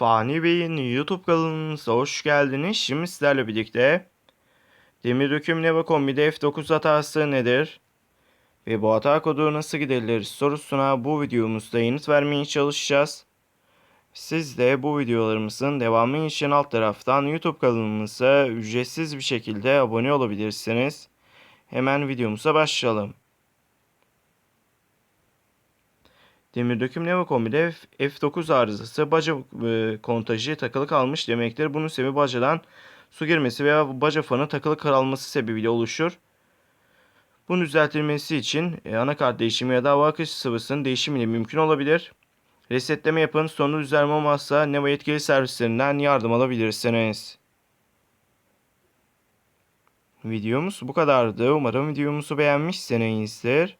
Fani Bey'in YouTube kanalımıza hoş geldiniz. Şimdi sizlerle birlikte demir döküm Neva kombide F9 hatası nedir? Ve bu hata kodu nasıl giderilir sorusuna bu videomuzda yanıt vermeye çalışacağız. Siz de bu videolarımızın devamı için alt taraftan YouTube kanalımıza ücretsiz bir şekilde abone olabilirsiniz. Hemen videomuza başlayalım. Demir döküm Neva kombide F- F9 arızası baca e, kontajı takılı kalmış demektir. Bunun sebebi bacadan su girmesi veya baca fanı takılı kalması sebebiyle oluşur. Bunun düzeltilmesi için e, anakart değişimi ya da hava akış sıvısının değişimiyle mümkün olabilir. Resetleme yapın. Sonu düzelme olmazsa Neva yetkili servislerinden yardım alabilirsiniz. Videomuz bu kadardı. Umarım videomuzu beğenmişsinizdir.